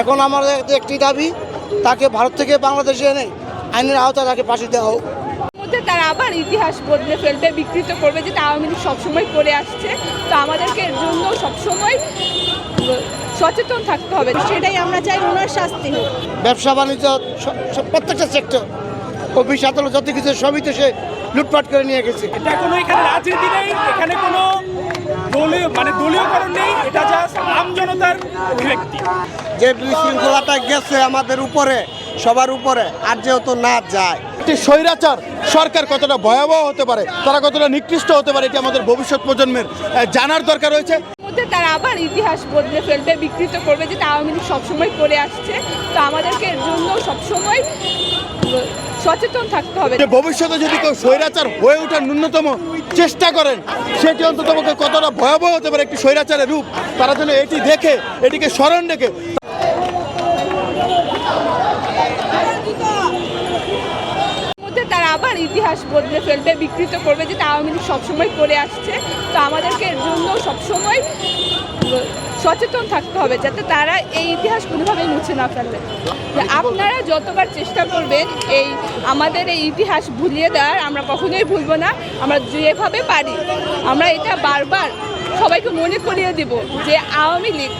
এখন আমাদের একটি দাবি তাকে ভারত থেকে বাংলাদেশে এনে আইনের আওতায় তাকে ফাঁসি দেওয়া হোক। মধ্যে তারা আবার ইতিহাস বদলে ফেলবে বিকৃত করবে যেটা আওয়ামী লীগ সবসময় করে আসছে। তো আমাদেরকে এর জন্য সবসময় সচেতন থাকতে হবে। সেটাই আমরা চাই ওনার শাস্তি হোক। ব্যবসা বাণিজ্য প্রত্যেকটা সেক্টর অফিস আদালত যত কিছু সবই তো সে লুটপাট করে নিয়ে গেছে। এটা কোনো এখানে রাজনীতি নেই এখানে কোনো দলীয় মানে দলীয়করণ নেই এটা জাস্ট আম জনতার অভিব্যক্তি যে বিশৃঙ্খলাটা গেছে আমাদের উপরে সবার উপরে আর যেহেতু না যায়। একটি স্বৈরাচার সরকার কতটা ভয়াবহ হতে পারে তারা কতটা নিকৃষ্ট হতে পারে এটি আমাদের ভবিষ্যৎ প্রজন্মের জানার দরকার রয়েছে। মধ্যে তারা আবার ইতিহাস বদলে ফেলবে বিকৃত করবে যেটা আওয়ামী লীগ সবসময় করে আসছে। তো আমাদেরকে জন্য সবসময় সচেতন থাকতে হবে। যে ভবিষ্যতে যদি কেউ স্বৈরাচার হয়ে ওঠার ন্যূনতম চেষ্টা করেন সেটি অন্তত কতটা ভয়াবহ হতে পারে একটি স্বৈরাচারের রূপ, তারা যেন এটি দেখে, এটিকে স্মরণ রেখে আবার ইতিহাস বদলে ফেলবে, বিকৃত করবে, যেটা আওয়ামী লীগ সবসময় করে আসছে। তো আমাদেরকে এর জন্য সবসময় সচেতন থাকতে হবে, যাতে তারা এই ইতিহাস কোনোভাবেই মুছে না ফেলে। আপনারা যতবার চেষ্টা করবেন এই আমাদের এই ইতিহাস ভুলিয়ে দেওয়ার, আমরা কখনোই ভুলবো না, আমরা যেভাবে পারি। আমরা এটা বারবার সবাইকে মনে করিয়ে দেব যে আওয়ামী লীগ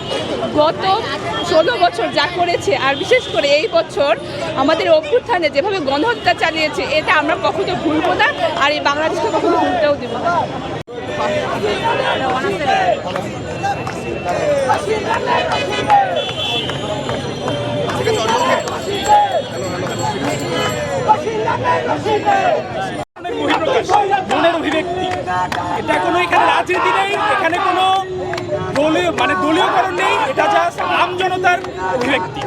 গত ষোলো বছর যা করেছে, আর বিশেষ করে এই বছর আমাদের অভ্যুত্থানে যেভাবে গণহত্যা চালিয়েছে এটা আমরা কখনো ভুলবো না, আর এই বাংলাদেশকে কখনো ভুলতেও দেবো না। মনের অভিব্যক্তি। এটা কোনো এখানে রাজনীতি নেই, এখানে কোনো দলীয় মানে দলীয়করণ নেই, এটা জাস্ট আম জনতার অভিব্যক্তি।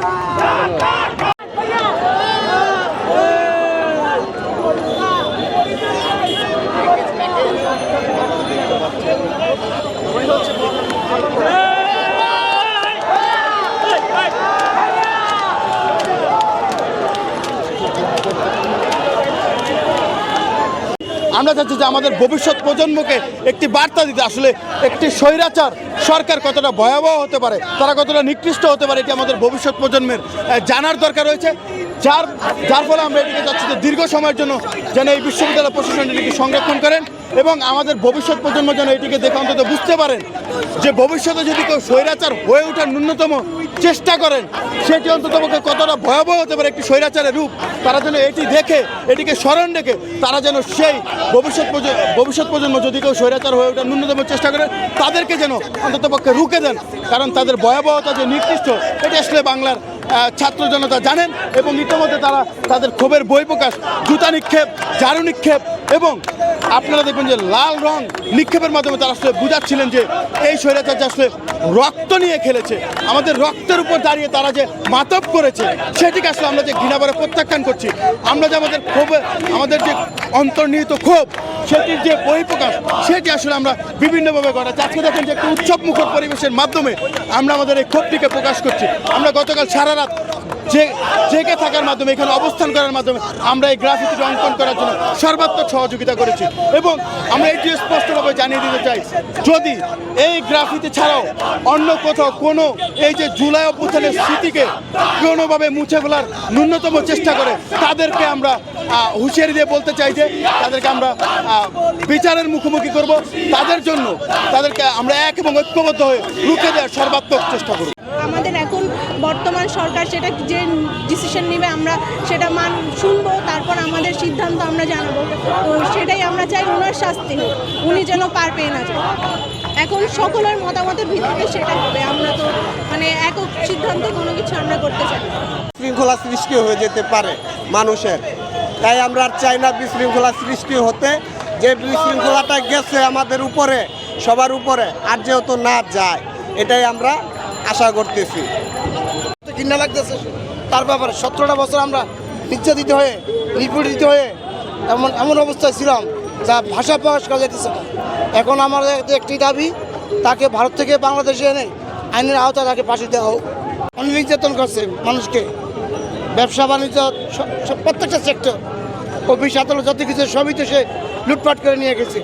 আমরা চাচ্ছি যে আমাদের ভবিষ্যৎ প্রজন্মকে একটি বার্তা দিতে। আসলে একটি স্বৈরাচার সরকার কতটা ভয়াবহ হতে পারে, তারা কতটা নিকৃষ্ট হতে পারে, এটি আমাদের ভবিষ্যৎ প্রজন্মের জানার দরকার রয়েছে। যার যার ফলে আমরা এটিকে চাচ্ছি যে দীর্ঘ সময়ের জন্য যেন এই বিশ্ববিদ্যালয় প্রশাসন এটিকে সংরক্ষণ করেন এবং আমাদের ভবিষ্যৎ প্রজন্ম যেন এটিকে দেখে অন্তত বুঝতে পারেন যে ভবিষ্যতে যদি কেউ স্বৈরাচার হয়ে ওঠার ন্যূনতম চেষ্টা করেন, সেটি অন্তত কতটা ভয়াবহ হতে পারে একটি স্বৈরাচারের রূপ? তারা যেন এটি দেখে, এটিকে স্মরণ রেখে তারা যেন সেই ভবিষ্যৎ ভবিষ্যৎ প্রজন্ম যদি কেউ স্বৈরাচার হয়ে ওঠার ন্যূনতম চেষ্টা করে, তাদেরকে যেন অন্তত পক্ষে রুখে দেন। কারণ তাদের ভয়াবহতা যে নির্দিষ্ট, এটি আসলে বাংলার ছাত্র জনতা জানেন এবং ইতিমধ্যে তারা তাদের ক্ষোভের বই প্রকাশ জুতা নিক্ষেপ জারু নিক্ষেপ এবং আপনারা দেখবেন যে লাল রং নিক্ষেপের মাধ্যমে তারা আসলে বুঝাচ্ছিলেন যে এই স্বৈরাচার আসলে রক্ত নিয়ে খেলেছে, আমাদের রক্তের উপর দাঁড়িয়ে তারা যে মাতব করেছে, সেটিকে আসলে আমরা যে ঘৃণাবারে প্রত্যাখ্যান করছি, আমরা যে আমাদের ক্ষোভ, আমাদের যে অন্তর্নিহিত ক্ষোভ, সেটির যে বহিঃপ্রকাশ, সেটি আসলে আমরা বিভিন্নভাবে ঘটাচ্ছি। আজকে দেখেন যে একটি উৎসব মুখর পরিবেশের মাধ্যমে আমরা আমাদের এই ক্ষোভটিকে প্রকাশ করছি। আমরা গতকাল সারা রাত যে, জেগে থাকার মাধ্যমে, এখানে অবস্থান করার মাধ্যমে আমরা এই গ্রাফিতিটি অঙ্কন করার জন্য সর্বাত্মক সহযোগিতা করেছি। এবং আমরা এটি স্পষ্টভাবে জানিয়ে দিতে চাই, যদি এই গ্রাফিতে ছাড়াও অন্য কোথাও কোনো এই যে জুলাই অভ্যুত্থানের স্মৃতিকে কোনোভাবে মুছে ফেলার ন্যূনতম চেষ্টা করে, তাদেরকে আমরা হুঁশিয়ারি দিয়ে বলতে চাই যে তাদেরকে আমরা বিচারের মুখোমুখি করব। তাদের জন্য তাদেরকে আমরা এক এবং ঐক্যবদ্ধ হয়ে রুখে দেওয়ার সর্বাত্মক চেষ্টা করব। আমাদের বর্তমান সরকার সেটা যে ডিসিশন নেবে আমরা সেটা মান শুনব, তারপর আমাদের সিদ্ধান্ত আমরা জানাব। তো সেটাই আমরা চাই ওনার শাস্তি হোক, উনি যেন পার পেয়ে না যায়। এখন সকলের মতামতের ভিত্তিতে সেটা হবে, আমরা তো মানে একক সিদ্ধান্তে কোনো কিছু আমরা করতে চাই শৃঙ্খলা সৃষ্টি হয়ে যেতে পারে মানুষের। তাই আমরা আর চাই না বিশৃঙ্খলা সৃষ্টি হতে। যে বিশৃঙ্খলাটা গেছে আমাদের উপরে, সবার উপরে, আর যেহেতু না যায়, এটাই আমরা আশা করতেছি। ঘৃণা লাগতেছে। তার ব্যাপারে সতেরোটা বছর আমরা নির্যাতিত হয়ে, নিপীড়িত হয়ে এমন এমন অবস্থায় ছিলাম যা ভাষা প্রকাশ করা যেতেছে না। এখন আমাদের একটি দাবি, তাকে ভারত থেকে বাংলাদেশে এনে আইনের আওতায় তাকে ফাঁসি দেওয়া হোক। অনেক নির্যাতন করছে মানুষকে। ব্যবসা, বাণিজ্য প্রত্যেকটা সেক্টর অফিস, আদালত, যত কিছু সবই তো সে লুটপাট করে নিয়ে গেছে।